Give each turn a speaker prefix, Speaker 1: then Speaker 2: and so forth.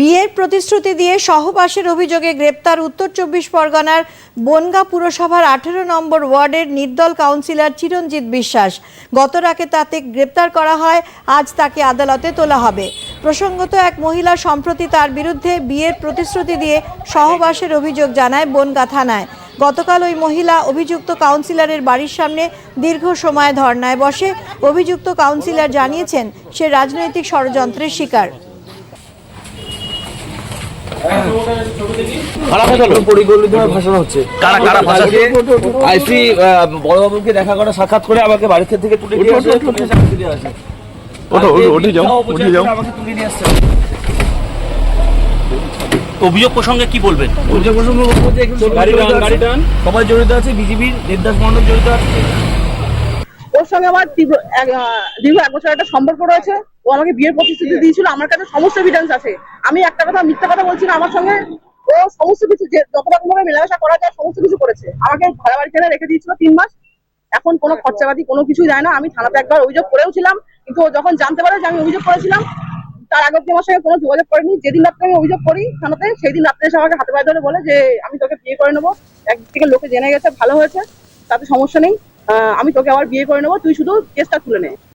Speaker 1: বিয়ের প্রতিশ্রুতি দিয়ে সহবাসের অভিযোগে গ্রেপ্তার উত্তর চব্বিশ পরগনার বনগাঁ পুরসভার আঠেরো নম্বর ওয়ার্ডের নির্দল কাউন্সিলর চিরঞ্জিত বিশ্বাস। গত রাতে তাতে গ্রেপ্তার করা হয়, আজ তাকে আদালতে তোলা হবে। প্রসঙ্গত, এক মহিলা সম্প্রতি তার বিরুদ্ধে বিয়ের প্রতিশ্রুতি দিয়ে সহবাসের অভিযোগ জানায় বনগাঁ থানায়। গতকাল ওই মহিলা অভিযুক্ত কাউন্সিলরের বাড়ির সামনে দীর্ঘ সময় ধর্নায় বসে। অভিযুক্ত কাউন্সিলর জানিয়েছেন, সে রাজনৈতিক ষড়যন্ত্রের শিকার।
Speaker 2: বড়বাবুকে দেখা করে সাক্ষাৎ করে আমাকে বাড়ি থেকে তুলে নিয়ে আসে আমাকে দিয়ে আসে।
Speaker 3: ওঠো, ওঠো,
Speaker 2: আজকে
Speaker 3: ওঠে যাও,
Speaker 2: মিথ্যা
Speaker 3: ওঠে
Speaker 2: অপপ্রচার
Speaker 3: যাও।
Speaker 2: করে আমাকে তুলে নিয়ে আসছে।
Speaker 4: অভিযোগ প্রসঙ্গে কি বলবেন?
Speaker 2: অভিযোগ প্রসঙ্গ বলব যে সবাই
Speaker 3: গাড়ি
Speaker 2: জড়িত
Speaker 3: টান,
Speaker 2: আছে।
Speaker 3: গাড়ি টান।
Speaker 2: সবাই জড়িত আছে বিজেপির দেবদাস মন্ডল জড়িত আছে।
Speaker 5: ওর সঙ্গে আমার তীব্র দীর্ঘ এক বছর একটা সম্পর্ক রয়েছে। ও আমাকে বিয়ের প্রতিশ্রুতি দিয়েছিল। আমার কাছে সমস্ত এভিডেন্স আছে। আমি একটা কথা মিথ্যা কথা বলছি না আমার সঙ্গে ও সমস্ত কিছু যে যত রকম ভাবে মেলামেশা করা যায় সমস্ত কিছু করেছে। আমাকে ভাড়া বাড়ি ছেড়ে রেখে দিয়েছিল তিন মাস। এখন কোনো খরচাপাতি কোনো কিছুই দেয় না। আমি থানাতে একবার অভিযোগ করেও ছিলাম। কিন্তু ও যখন জানতে পারে যে আমি অভিযোগ করেছিলাম তার আগে আমার সঙ্গে কোনো যোগাযোগ করেনি। যেদিন রাত্রে আমি অভিযোগ করি থানাতে সেই দিন রাত্রে এসে আমাকে হাতে পায়ে ধরে বলে যে আমি তোকে বিয়ে করে নেব। একদিকে লোকে জেনে গেছে ভালো হয়েছে। তাতে সমস্যা নেই। আমি তোকে আবার বিয়ে করে নেব তুই শুধু কেসটা তুলে নে।